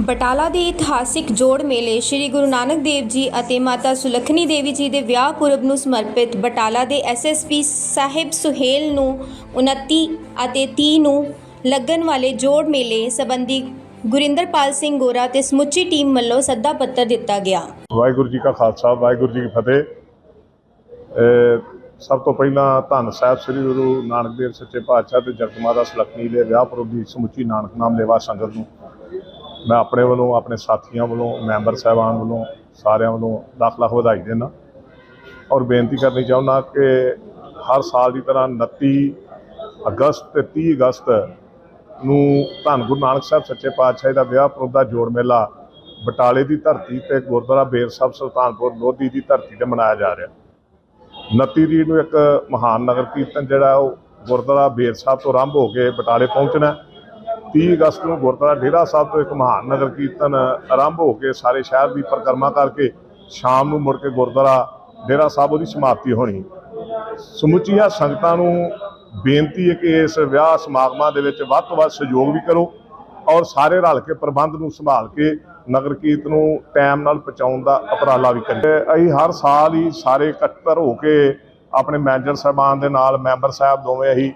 ਬਟਾਲਾ ਦੇ ਇਤਿਹਾਸਿਕ ਜੋੜ ਮੇਲੇ ਸ੍ਰੀ ਗੁਰੂ ਨਾਨਕ ਦੇਵ ਜੀ ਅਤੇ ਮਾਤਾ ਸੁਲੱਖਣੀ ਦੇਵੀ ਜੀ ਦੇ ਵਿਆਹ ਪੁਰਬ ਨੂੰ ਸਮਰਪਿਤ ਬਟਾਲਾ ਦੇ ਐਸਐਸਪੀ ਸਾਹਿਬ ਸੁਹੇਲ ਨੂੰ 29 ਅਤੇ 30 ਨੂੰ ਲੱਗਣ ਵਾਲੇ ਜੋੜ ਮੇਲੇ ਸੰਬੰਧੀ ਗੁਰਿੰਦਰਪਾਲ ਸਿੰਘ ਗੋਰਾ ਤੇ ਸਮੁੱਚੀ ਟੀਮ ਵੱਲੋਂ ਸੱਦਾ ਪੱਤਰ ਦਿੱਤਾ ਗਿਆ। ਵਾਹਿਗੁਰੂ ਜੀ ਕਾ ਖਾਲਸਾ, ਵਾਹਿਗੁਰੂ ਜੀ ਕੀ ਫਤਿਹ। ਸਭ ਤੋਂ ਪਹਿਲਾਂ ਧੰਨ ਸਾਹਿਬ ਸ੍ਰੀ ਗੁਰੂ ਨਾਨਕ ਦੇਵ ਸੱਚੇ ਪਾਤਸ਼ਾਹ ਤੇ ਜਗਤ ਮਾਤਾ ਸੁਲੱਖਣੀ ਦੇ ਵਿਆਹ ਪੁਰਬ ਦੀ ਸਮੁੱਚੀ ਨਾਨਕ ਨਾਮ ਲੇਵਾ ਸੰਗਤ ਨੂੰ ਮੈਂ ਆਪਣੇ ਵੱਲੋਂ, ਆਪਣੇ ਸਾਥੀਆਂ ਵੱਲੋਂ, ਮੈਂਬਰ ਸਾਹਿਬਾਨ ਵੱਲੋਂ, ਸਾਰਿਆਂ ਵੱਲੋਂ ਲੱਖ ਲੱਖ ਵਧਾਈ ਦਿੰਦਾ। ਔਰ ਬੇਨਤੀ ਕਰਨੀ ਚਾਹੁੰਦਾ ਕਿ ਹਰ ਸਾਲ ਦੀ ਤਰ੍ਹਾਂ 29 ਅਗਸਤ ਤੇ 30 ਅਗਸਤ ਨੂੰ ਧੰਨ ਗੁਰੂ ਨਾਨਕ ਸਾਹਿਬ ਸੱਚੇ ਪਾਤਸ਼ਾਹ ਦਾ ਵਿਆਹ ਪੁਰਬ ਦਾ ਜੋੜ ਮੇਲਾ ਬਟਾਲੇ ਦੀ ਧਰਤੀ ਤੇ ਗੁਰਦੁਆਰਾ ਬੇਰ ਸਾਹਿਬ ਸੁਲਤਾਨਪੁਰ ਲੋਧੀ ਦੀ ਧਰਤੀ ਤੇ ਮਨਾਇਆ ਜਾ ਰਿਹਾ। 29 ਤਰੀਕ ਨੂੰ ਇੱਕ ਮਹਾਨ ਨਗਰ ਕੀਰਤਨ ਜਿਹੜਾ ਉਹ ਗੁਰਦੁਆਰਾ ਬੇਰ ਸਾਹਿਬ ਤੋਂ ਆਰੰਭ ਹੋ ਕੇ ਬਟਾਲੇ ਪਹੁੰਚਣਾ 30 ਅਗਸਤ ਨੂੰ ਗੁਰਦੁਆਰਾ ਡੇਰਾ ਸਾਹਿਬ ਤੋਂ ਇੱਕ ਮਹਾਨ ਨਗਰ ਕੀਰਤਨ ਆਰੰਭ ਹੋ ਕੇ ਸਾਰੇ ਸ਼ਹਿਰ ਦੀ ਪਰਿਕਰਮਾ ਕਰਕੇ ਸ਼ਾਮ ਨੂੰ ਮੁੜ ਕੇ ਗੁਰਦੁਆਰਾ ਡੇਰਾ ਸਾਹਿਬ ਉਹਦੀ ਸਮਾਪਤੀ ਹੋਣੀ। ਸਮੁੱਚੀਆਂ ਸੰਗਤਾਂ ਨੂੰ ਬੇਨਤੀ ਹੈ ਕਿ ਇਸ ਵਿਆਹ ਸਮਾਗਮਾਂ ਦੇ ਵਿੱਚ ਵੱਧ ਤੋਂ ਵੱਧ ਸਹਿਯੋਗ ਵੀ ਕਰੋ ਔਰ ਸਾਰੇ ਰਲ ਕੇ ਪ੍ਰਬੰਧ ਨੂੰ ਸੰਭਾਲ ਕੇ ਨਗਰ ਕੀਰਤਨ ਨੂੰ ਟਾਈਮ ਨਾਲ ਪਹੁੰਚਾਉਣ ਦਾ ਉਪਰਾਲਾ ਵੀ ਕਰੀਏ। ਅਸੀਂ ਹਰ ਸਾਲ ਹੀ ਸਾਰੇ ਇਕੱਤਰ ਹੋ ਕੇ ਆਪਣੇ ਮੈਨੇਜਰ ਸਾਹਿਬਾਨ ਦੇ ਨਾਲ ਮੈਂਬਰ ਸਾਹਿਬ ਦੋਵੇਂ ਅਸੀਂ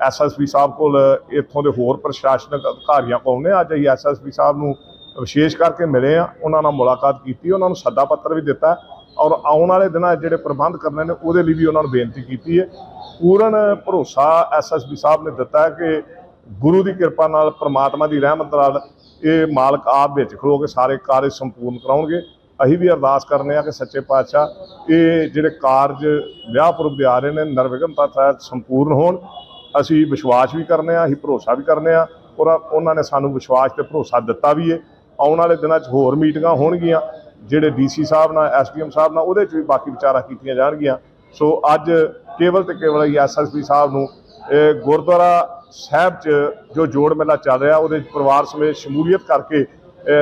ਐਸਐਸਪੀ ਸਾਹਿਬ ਕੋਲ ਇੱਥੋਂ ਦੇ ਹੋਰ ਪ੍ਰਸ਼ਾਸਨਿਕ ਅਧਿਕਾਰੀਆਂ ਕੋਲ ਨੇ। ਅੱਜ ਅਸੀਂ ਐਸਐਸਪੀ ਸਾਹਿਬ ਨੂੰ ਵਿਸ਼ੇਸ਼ ਕਰਕੇ ਮਿਲੇ ਆ ਉਹਨਾਂ ਨਾਲ ਮੁਲਾਕਾਤ ਕੀਤੀ, ਉਹਨਾਂ ਨੂੰ ਸੱਦਾ ਪੱਤਰ ਵੀ ਦਿੱਤਾ ਔਰ ਆਉਣ ਵਾਲੇ ਦਿਨਾਂ ਜਿਹੜੇ ਪ੍ਰਬੰਧ ਕਰਨੇ ਨੇ, ਉਹਦੇ ਲਈ ਵੀ ਉਹਨਾਂ ਨੂੰ ਬੇਨਤੀ ਕੀਤੀ ਹੈ। ਪੂਰਨ ਭਰੋਸਾ ਐਸਐਸਪੀ ਸਾਹਿਬ ਨੇ ਦਿੱਤਾ ਕਿ ਗੁਰੂ ਦੀ ਕਿਰਪਾ ਨਾਲ, ਪ੍ਰਮਾਤਮਾ ਦੀ ਰਹਿਮਤ ਨਾਲ ਇਹ ਮਾਲਕ ਆਪ ਵਿੱਚ ਖਲੋ ਕੇ ਸਾਰੇ ਕਾਰਜ ਸੰਪੂਰਨ ਕਰਾਉਣਗੇ। ਅਸੀਂ ਵੀ ਅਰਦਾਸ ਕਰਨੇ ਆ ਕਿ ਸੱਚੇ ਪਾਤਸ਼ਾਹ ਇਹ ਜਿਹੜੇ ਕਾਰਜ ਵਿਆਹ ਪੁਰਬ ਦੇ ਆ ਰਹੇ ਨੇ ਨਿਰਵਿਘਨਤਾ ਤਹਿਤ ਸੰਪੂਰਨ ਹੋਣ। ਅਸੀਂ ਵਿਸ਼ਵਾਸ ਵੀ ਕਰਨੇ ਆ, ਅਸੀਂ ਭਰੋਸਾ ਵੀ ਕਰਨੇ ਆ ਔਰ ਉਹਨਾਂ ਨੇ ਸਾਨੂੰ ਵਿਸ਼ਵਾਸ ਤੇ ਭਰੋਸਾ ਦਿੱਤਾ ਵੀ ਹੈ ਆਉਣ ਵਾਲੇ ਦਿਨਾਂ 'ਚ ਹੋਰ ਮੀਟਿੰਗਾਂ ਹੋਣਗੀਆਂ, ਜਿਹੜੇ ਡੀਸੀ ਸਾਹਿਬ ਨਾਲ ਐਸਡੀਐਮ ਸਾਹਿਬ ਨਾਲ, ਉਹਦੇ 'ਚ ਵੀ ਬਾਕੀ ਵਿਚਾਰਾਂ ਕੀਤੀਆਂ ਜਾਣਗੀਆਂ। ਸੋ ਅੱਜ ਕੇਵਲ ਤੇ ਕੇਵਲ ਹੀ ਐਸਐਸਪੀ ਸਾਹਿਬ ਨੂੰ ਗੁਰਦੁਆਰਾ ਸਾਹਿਬ 'ਚ ਜੋ ਜੋੜ ਮੇਲਾ ਚੱਲ ਰਿਹਾ, ਉਹਦੇ ਪਰਿਵਾਰ ਸਮੇਤ ਸ਼ਮੂਲੀਅਤ ਕਰਕੇ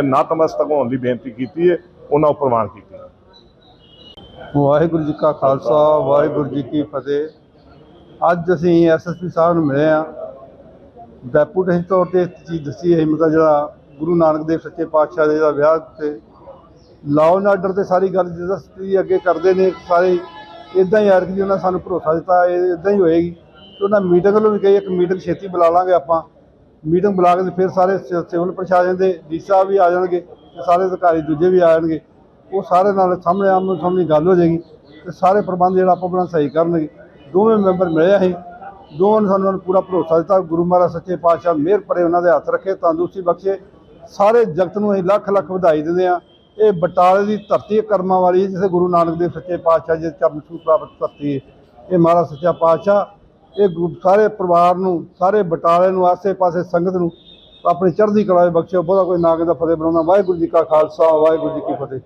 ਨਤਮਸਤਕ ਹੋਣ ਦੀ ਬੇਨਤੀ ਕੀਤੀ ਹੈ ਉਹਨਾਂ ਉੱਪਰ ਪ੍ਰਵਾਨ ਕੀਤੀ। ਵਾਹਿਗੁਰੂ ਜੀ ਕਾ ਖਾਲਸਾ, ਵਾਹਿਗੁਰੂ ਜੀ ਕੀ ਫਤਿਹ। ਅੱਜ ਅਸੀਂ ਐਸਐਸਪੀ ਸਾਹਿਬ ਨੂੰ ਮਿਲੇ ਆ ਡੈਪੂਟੇਸ਼ਨ ਤੌਰ ਤੇ ਇੱਕ ਚੀਜ਼ ਦੱਸੀ ਹੈ ਮਤਲਬ ਜਿਹੜਾ ਗੁਰੂ ਨਾਨਕ ਦੇਵ ਸੱਚੇ ਪਾਤਸ਼ਾਹ ਦੇ ਦਾ ਵਿਆਹ ਤੇ ਲਾਅ ਐਂਡ ਆਰਡਰ ਤੇ ਸਾਰੀ ਗੱਲ ਜਸਤੀ ਅੱਗੇ ਕਰਦੇ ਨੇ, ਸਾਰੇ ਇਦਾਂ ਹੀ ਆਰਕ ਜੀ ਉਹਨਾਂ ਸਾਨੂੰ ਭਰੋਸਾ ਦਿੱਤਾ, ਇਹ ਇਦਾਂ ਹੀ ਹੋਏਗੀ। ਤੇ ਉਹਨਾਂ ਮੀਟਿੰਗ ਵੱਲੋਂ ਵੀ ਕਹੀ ਇੱਕ ਮੀਟਿੰਗ ਛੇਤੀ ਬੁਲਾ ਲਾਂਗੇ ਆਪਾਂ। ਮੀਟਿੰਗ ਬੁਲਾ ਕੇ ਫਿਰ ਸਾਰੇ ਸਿਵਲ ਪ੍ਰਸ਼ਾਸਨ ਦੇ ਡੀ ਸਾਹਿਬ ਵੀ ਆ ਜਾਣਗੇ ਤੇ ਸਾਰੇ ਅਧਿਕਾਰੀ ਦੂਜੇ ਵੀ ਆ ਜਾਣਗੇ। ਉਹ ਸਾਰੇ ਨਾਲ ਸਾਹਮਣੇ ਆਮੋ ਸਾਹਮਣੇ ਗੱਲ ਹੋ ਜਾਏਗੀ ਤੇ ਸਾਰੇ ਪ੍ਰਬੰਧ ਜਿਹੜਾ ਆਪਾਂ ਆਪਣਾ ਸਹੀ ਕਰਨਗੇ। ਦੋਵੇਂ ਮੈਂਬਰ ਮਿਲੇ ਅਸੀਂ ਦੋਵਾਂ ਨੇ ਸਾਨੂੰ ਪੂਰਾ ਭਰੋਸਾ ਦਿੱਤਾ। ਗੁਰੂ ਮਹਾਰਾਜ ਸੱਚੇ ਪਾਤਸ਼ਾਹ ਮਿਹਰ ਭਰੇ ਉਹਨਾਂ ਦੇ ਹੱਥ ਰੱਖੇ, ਤੰਦਰੁਸਤੀ ਬਖਸ਼ੇ। ਸਾਰੇ ਜਗਤ ਨੂੰ ਅਸੀਂ ਲੱਖ ਲੱਖ ਵਧਾਈ ਦਿੰਦੇ ਆ ਇਹ ਬਟਾਲੇ ਦੀ ਧਰਤੀ ਕਰਮਾਂ ਵਾਲੀ ਹੈ ਜਿਸੇ ਗੁਰੂ ਨਾਨਕ ਦੇਵ ਸੱਚੇ ਪਾਤਸ਼ਾਹ ਜੀ ਚਰਨ ਛੂਹ ਪ੍ਰਾਪਤ ਧਰਤੀ ਹੈ। ਇਹ ਮਹਾਰਾਜ ਸੱਚਾ ਪਾਤਸ਼ਾਹ, ਇਹ ਗੁਰੂ- ਸਾਰੇ ਪਰਿਵਾਰ ਨੂੰ, ਸਾਰੇ ਬਟਾਲੇ ਨੂੰ, ਆਸੇ-ਪਾਸੇ ਸੰਗਤ ਨੂੰ ਆਪਣੀ ਚੜ੍ਹਦੀ ਕਲਾ ਵਿੱਚ ਬਖਸ਼ਿਓ। ਬਹੁਤਾ ਕੋਈ ਨਾ ਦਾ ਫਤਿਹ ਬਣਾਉਣਾ ਵਾਹਿਗੁਰੂ ਜੀ ਕਾ ਖਾਲਸਾ, ਵਾਹਿਗੁਰੂ ਜੀ ਕੀ ਫਤਿਹ।